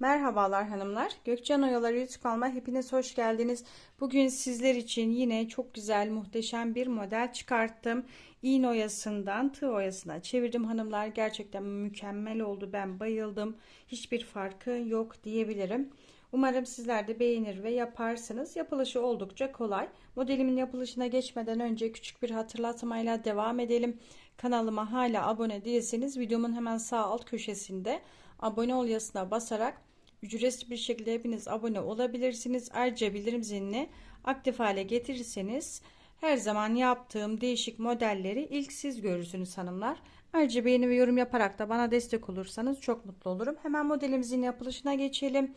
Merhabalar hanımlar. Gökçen Oyaları YouTube kanalıma hepiniz hoş geldiniz. Bugün sizler için yine çok güzel muhteşem bir model çıkarttım. İğne oyasından tığ oyasına çevirdim hanımlar. Gerçekten mükemmel oldu. Ben bayıldım. Hiçbir farkı yok diyebilirim. Umarım sizler de beğenir ve yaparsınız. Yapılışı oldukça kolay. Modelimin yapılışına geçmeden önce küçük bir hatırlatmayla devam edelim. Kanalıma hala abone değilseniz videomun hemen sağ alt köşesinde abone ol yazısına basarak ücretsiz bir şekilde hepiniz abone olabilirsiniz. Ayrıca bildirim zilini aktif hale getirirseniz her zaman yaptığım değişik modelleri ilk siz görürsünüz hanımlar. Ayrıca beğeni ve yorum yaparak da bana destek olursanız çok mutlu olurum. Hemen modelimizin yapılışına geçelim.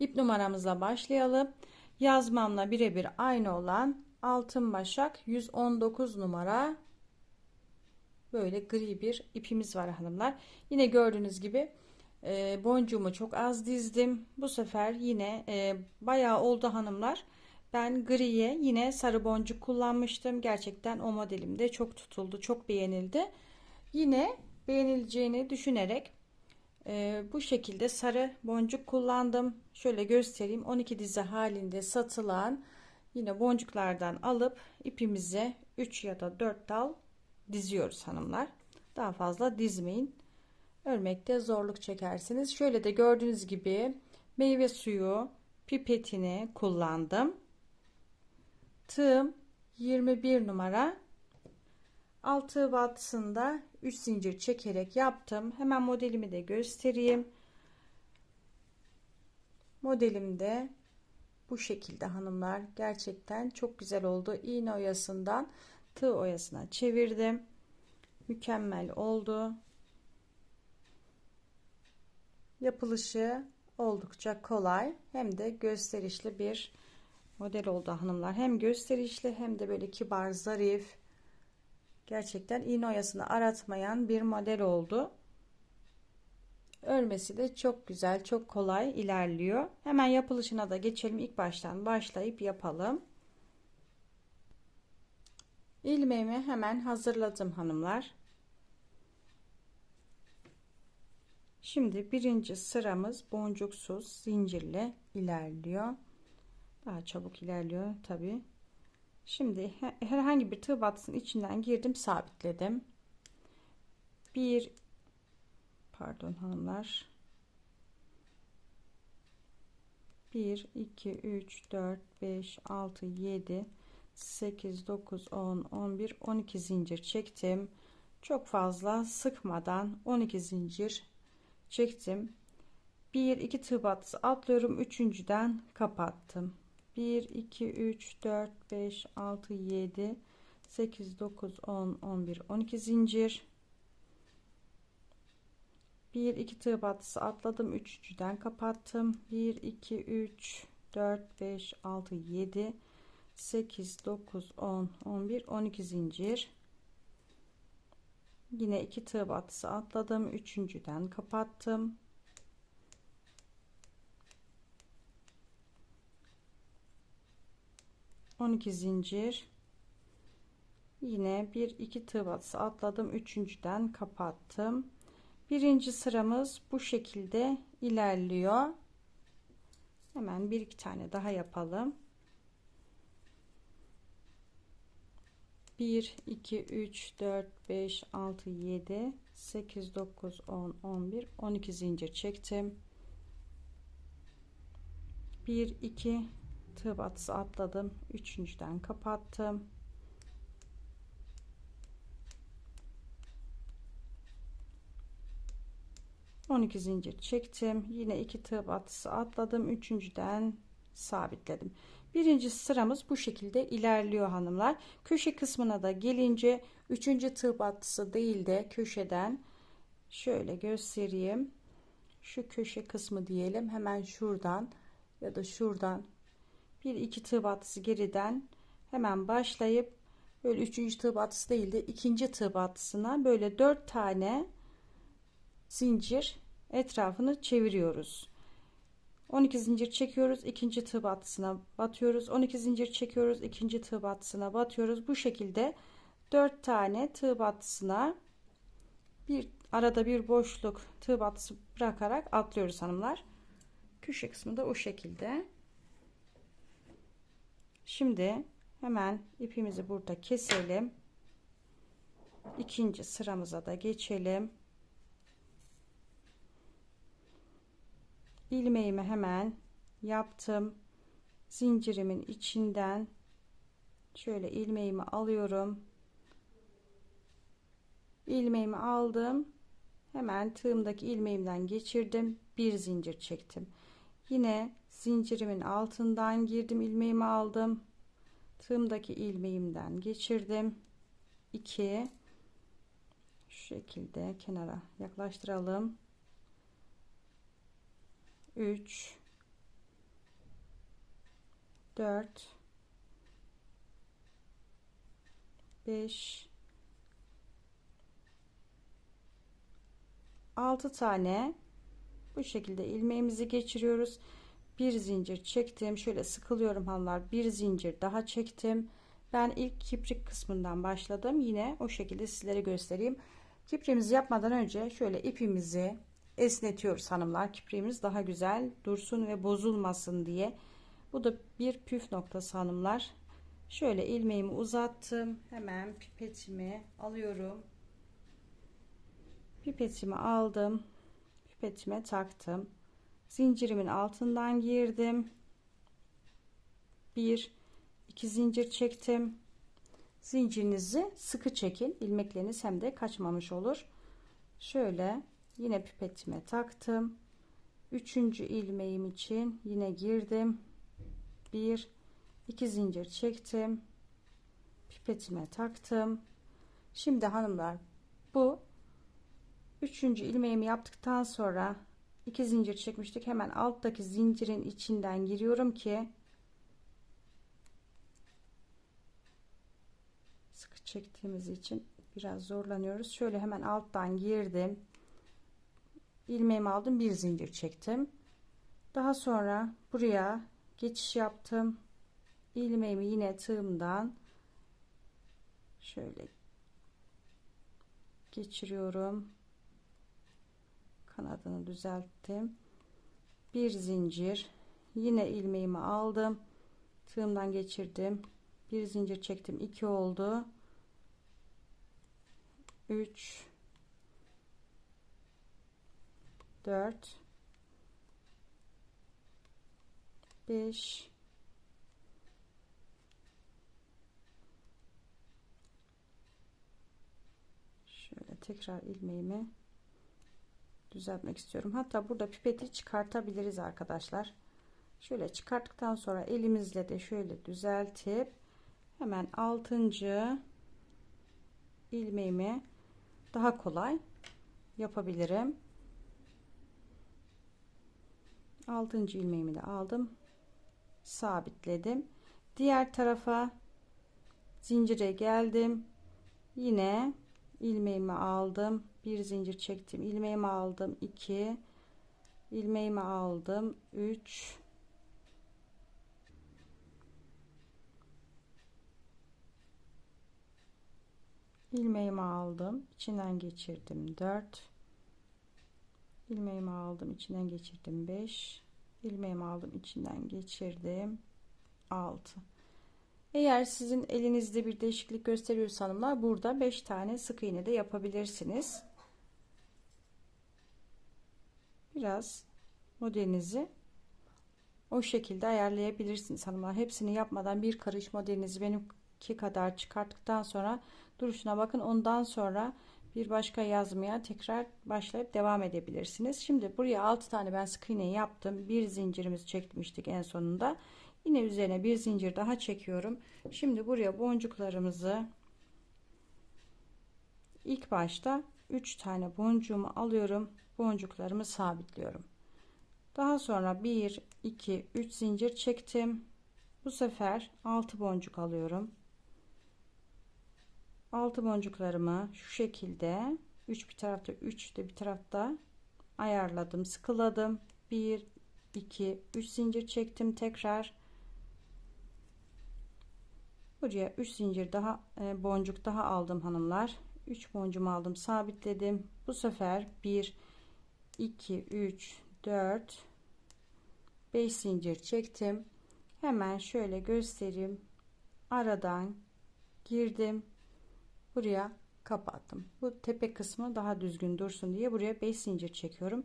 İp numaramızla başlayalım. Yazmamla birebir aynı olan altın başak 119 numara böyle gri bir ipimiz var hanımlar. Yine gördüğünüz gibi e, boncuğumu çok az dizdim. Bu sefer yine e, bayağı oldu hanımlar. Ben griye yine sarı boncuk kullanmıştım. Gerçekten o modelimde çok tutuldu. Çok beğenildi. Yine beğenileceğini düşünerek e, bu şekilde sarı boncuk kullandım. Şöyle göstereyim. 12 dizi halinde satılan yine boncuklardan alıp ipimize 3 ya da 4 dal diziyoruz hanımlar. Daha fazla dizmeyin örmekte zorluk çekersiniz. Şöyle de gördüğünüz gibi meyve suyu pipetini kullandım. Tığım 21 numara. Altı battısında 3 zincir çekerek yaptım. Hemen modelimi de göstereyim. Modelimde bu şekilde hanımlar gerçekten çok güzel oldu. İğne oyasından tığ oyasına çevirdim. Mükemmel oldu. Yapılışı oldukça kolay hem de gösterişli bir model oldu hanımlar. Hem gösterişli hem de böyle kibar, zarif. Gerçekten iğne oyasını aratmayan bir model oldu. Örmesi de çok güzel, çok kolay ilerliyor. Hemen yapılışına da geçelim. İlk baştan başlayıp yapalım. İlmeğimi hemen hazırladım hanımlar. Şimdi birinci sıramız boncuksuz zincirle ilerliyor. Daha çabuk ilerliyor tabi. Şimdi herhangi bir tığ battısının içinden girdim sabitledim. Bir pardon hanımlar. 1 2 3 4 5 6 7 8 9 10 11 12 zincir çektim. Çok fazla sıkmadan 12 zincir çektim. 1 2 tığ battısı atlıyorum. Üçüncüden kapattım. 1 2 3 4 5 6 7 8 9 10 11 12 zincir. 1 2 tığ battısı atladım. Üçüncüden kapattım. 1 2 3 4 5 6 7 8 9 10 11 12 zincir yine iki tığ batısı atladım. Üçüncüden kapattım. On iki zincir. Yine bir iki tığ batısı atladım. Üçüncüden kapattım. Birinci sıramız bu şekilde ilerliyor. Hemen bir iki tane daha yapalım 1 2 3 4 5 6 7 8 9 10 11 12 zincir çektim. 1 2 tığ batısı atladım. Üçüncüden kapattım. On iki zincir çektim. Yine iki tığ batısı atladım. Üçüncüden sabitledim Birinci sıramız bu şekilde ilerliyor hanımlar. Köşe kısmına da gelince üçüncü tığ battısı değil de köşeden şöyle göstereyim. Şu köşe kısmı diyelim hemen şuradan ya da şuradan bir iki tığ battısı geriden hemen başlayıp böyle üçüncü tığ battısı değil de ikinci tığ battısına böyle dört tane zincir etrafını çeviriyoruz. 12 zincir çekiyoruz ikinci tığ battısına batıyoruz 12 zincir çekiyoruz ikinci tığ battısına batıyoruz bu şekilde 4 tane tığ battısına bir arada bir boşluk tığ battısı bırakarak atlıyoruz hanımlar Köşe kısmı da o şekilde. Şimdi hemen ipimizi burada keselim. İkinci sıramıza da geçelim. İlmeğimi hemen yaptım. Zincirimin içinden şöyle ilmeğimi alıyorum. ilmeğimi aldım. Hemen tığımdaki ilmeğimden geçirdim. Bir zincir çektim. Yine zincirimin altından girdim. ilmeğimi aldım. Tığımdaki ilmeğimden geçirdim. 2 şu şekilde kenara yaklaştıralım. 3 4 5 6 tane. Bu şekilde ilmeğimizi geçiriyoruz. Bir zincir çektim. Şöyle sıkılıyorum hanımlar. Bir zincir daha çektim. Ben ilk kiprik kısmından başladım. Yine o şekilde sizlere göstereyim. Kipriğimizi yapmadan önce şöyle ipimizi esnetiyoruz hanımlar. Kipriğimiz daha güzel dursun ve bozulmasın diye. Bu da bir püf noktası hanımlar. Şöyle ilmeğimi uzattım. Hemen pipetimi alıyorum. Pipetimi aldım. Pipetime taktım. Zincirimin altından girdim. Bir iki zincir çektim. Zincirinizi sıkı çekin. İlmekleriniz hem de kaçmamış olur. Şöyle yine pipetime taktım. Üçüncü ilmeğim için yine girdim. Bir iki zincir çektim. Pipetime taktım. Şimdi hanımlar bu üçüncü ilmeğimi yaptıktan sonra iki zincir çekmiştik. Hemen alttaki zincirin içinden giriyorum ki sıkı çektiğimiz için biraz zorlanıyoruz. Şöyle hemen alttan girdim ilmeğimi aldım bir zincir çektim. Daha sonra buraya geçiş yaptım. İlmeğimi yine tığımdan şöyle geçiriyorum. Kanadını düzelttim. Bir zincir. Yine ilmeğimi aldım. Tığımdan geçirdim. Bir zincir çektim. 2 oldu. 3 4 5 şöyle tekrar ilmeğimi düzeltmek istiyorum. Hatta burada pipeti çıkartabiliriz arkadaşlar. Şöyle çıkarttıktan sonra elimizle de şöyle düzeltip hemen altıncı ilmeğimi daha kolay yapabilirim 6. ilmeğimi de aldım. Sabitledim. Diğer tarafa zincire geldim. Yine ilmeğimi aldım. Bir zincir çektim. İlmeğimi aldım. 2 ilmeğimi aldım. 3 ilmeğimi aldım. İçinden geçirdim. 4 ilmeğimi aldım içinden geçirdim. 5 ilmeğimi aldım içinden geçirdim. 6 eğer sizin elinizde bir değişiklik gösteriyorsa hanımlar burada 5 tane sık iğne de yapabilirsiniz. Biraz modelinizi o şekilde ayarlayabilirsiniz hanımlar. Hepsini yapmadan bir karış modelinizi benimki kadar çıkarttıktan sonra duruşuna bakın. Ondan sonra bir başka yazmaya tekrar başlayıp devam edebilirsiniz. Şimdi buraya 6 tane ben sık iğne yaptım. Bir zincirimizi çekmiştik en sonunda. Yine üzerine bir zincir daha çekiyorum. Şimdi buraya boncuklarımızı ilk başta 3 tane boncuğumu alıyorum. Boncuklarımı sabitliyorum. Daha sonra 1 2 3 zincir çektim. Bu sefer 6 boncuk alıyorum. 6 boncuklarımı şu şekilde 3 bir tarafta 3 de bir tarafta ayarladım sıkıladım. 1 2 3 zincir çektim tekrar. Buraya 3 zincir daha e, boncuk daha aldım hanımlar. 3 boncuğumu aldım sabitledim. Bu sefer 1 2 3 4 5 zincir çektim. Hemen şöyle göstereyim. Aradan girdim buraya kapattım. Bu tepe kısmı daha düzgün dursun diye buraya 5 zincir çekiyorum.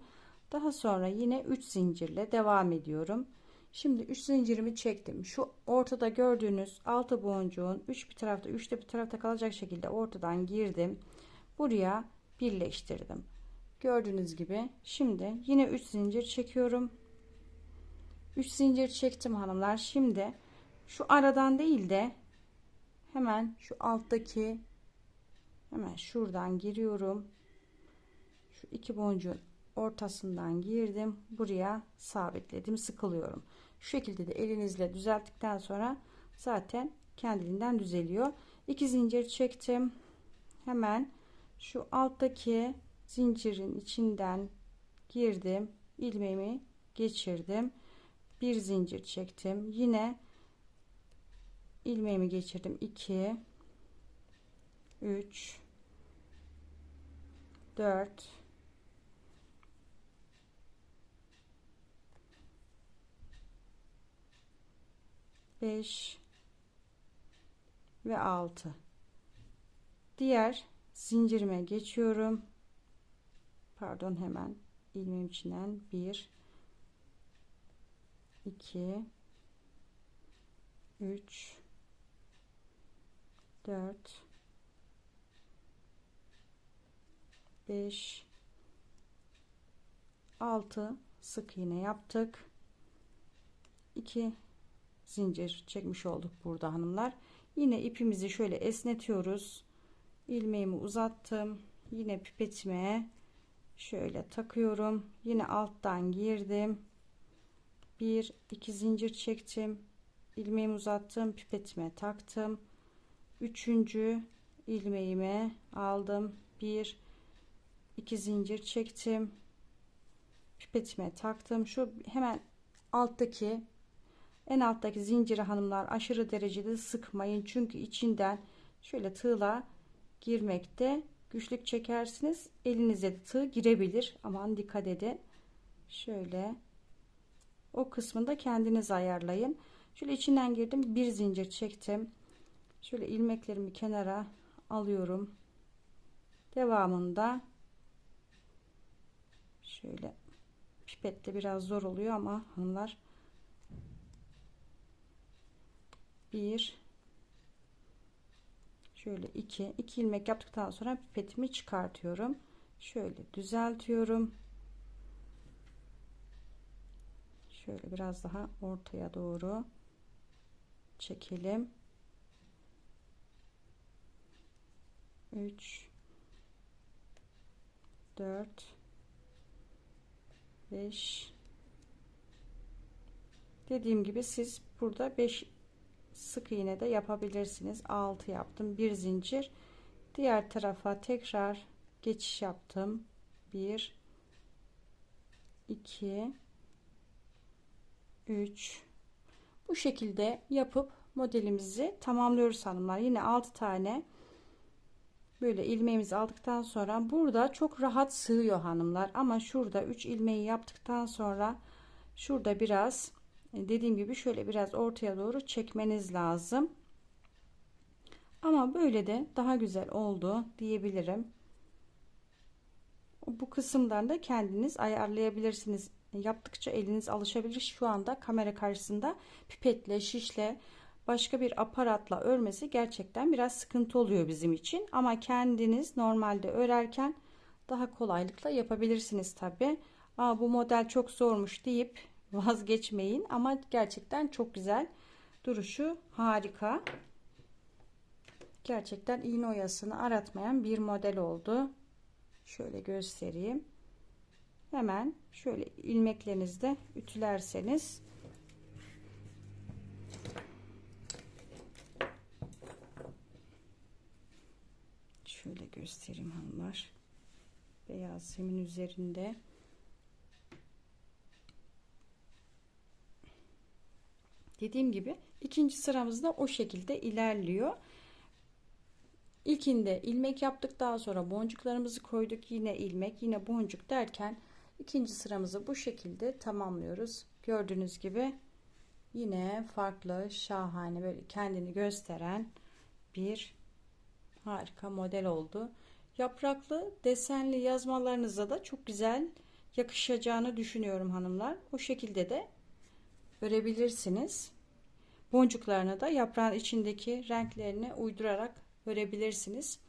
Daha sonra yine 3 zincirle devam ediyorum. Şimdi 3 zincirimi çektim. Şu ortada gördüğünüz altı boncuğun 3 bir tarafta 3 de bir tarafta kalacak şekilde ortadan girdim. Buraya birleştirdim. Gördüğünüz gibi şimdi yine 3 zincir çekiyorum. 3 zincir çektim hanımlar. Şimdi şu aradan değil de hemen şu alttaki hemen şuradan giriyorum. Şu iki boncuğun ortasından girdim. Buraya sabitledim sıkılıyorum. Şu şekilde de elinizle düzelttikten sonra zaten kendiliğinden düzeliyor. 2 zincir çektim. Hemen şu alttaki zincirin içinden girdim. İlmeğimi geçirdim. Bir zincir çektim. Yine ilmeğimi geçirdim. 2 3 4 5 ve 6 diğer zincirime geçiyorum. Pardon hemen ilmeğim içinden 1 2 3 4 5 6 sık iğne yaptık. 2 zincir çekmiş olduk burada hanımlar. Yine ipimizi şöyle esnetiyoruz. İlmeğimi uzattım. Yine pipetime şöyle takıyorum. Yine alttan girdim. Bir iki zincir çektim. İlmeğimi uzattım pipetime taktım. Üçüncü ilmeğime aldım. Bir iki zincir çektim. Pipetime taktım. Şu hemen alttaki en alttaki zinciri hanımlar aşırı derecede sıkmayın. Çünkü içinden şöyle tığla girmekte güçlük çekersiniz. Elinize tığ girebilir. Aman dikkat edin. Şöyle o kısmında kendiniz ayarlayın. Şöyle içinden girdim bir zincir çektim. Şöyle ilmeklerimi kenara alıyorum. Devamında şöyle pipetle biraz zor oluyor ama hanımlar. Bir. Şöyle iki. İki ilmek yaptıktan sonra pipetimi çıkartıyorum. Şöyle düzeltiyorum. Şöyle biraz daha ortaya doğru çekelim. 3 4 5 dediğim gibi siz burada 5 sık iğne de yapabilirsiniz. 6 yaptım bir zincir. Diğer tarafa tekrar geçiş yaptım. 1 2 3 bu şekilde yapıp modelimizi tamamlıyoruz hanımlar. Yine 6 tane böyle ilmeğimizi aldıktan sonra burada çok rahat sığıyor hanımlar. Ama şurada 3 ilmeği yaptıktan sonra şurada biraz e, dediğim gibi şöyle biraz ortaya doğru çekmeniz lazım. Ama böyle de daha güzel oldu diyebilirim. Bu kısımdan da kendiniz ayarlayabilirsiniz. Yaptıkça eliniz alışabilir. Şu anda kamera karşısında pipetle şişle başka bir aparatla örmesi gerçekten biraz sıkıntı oluyor bizim için. Ama kendiniz normalde örerken daha kolaylıkla yapabilirsiniz tabi bu model çok zormuş deyip vazgeçmeyin. Ama gerçekten çok güzel. Duruşu harika. Gerçekten iğne oyasını aratmayan bir model oldu. Şöyle göstereyim. Hemen şöyle ilmeklerinizde ütülerseniz şöyle göstereyim hanımlar. Beyaz zemin üzerinde. Dediğim gibi ikinci sıramızda o şekilde ilerliyor. İlkinde ilmek yaptık daha sonra boncuklarımızı koyduk. Yine ilmek yine boncuk derken İkinci sıramızı bu şekilde tamamlıyoruz. Gördüğünüz gibi yine farklı şahane böyle kendini gösteren bir harika model oldu. Yapraklı desenli yazmalarınıza da çok güzel yakışacağını düşünüyorum hanımlar. O şekilde de örebilirsiniz. Boncuklarını da yaprağın içindeki renklerini uydurarak örebilirsiniz.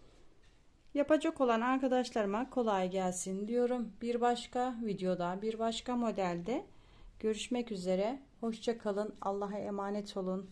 Yapacak olan arkadaşlarıma kolay gelsin diyorum. Bir başka videoda, bir başka modelde görüşmek üzere. Hoşça kalın. Allah'a emanet olun.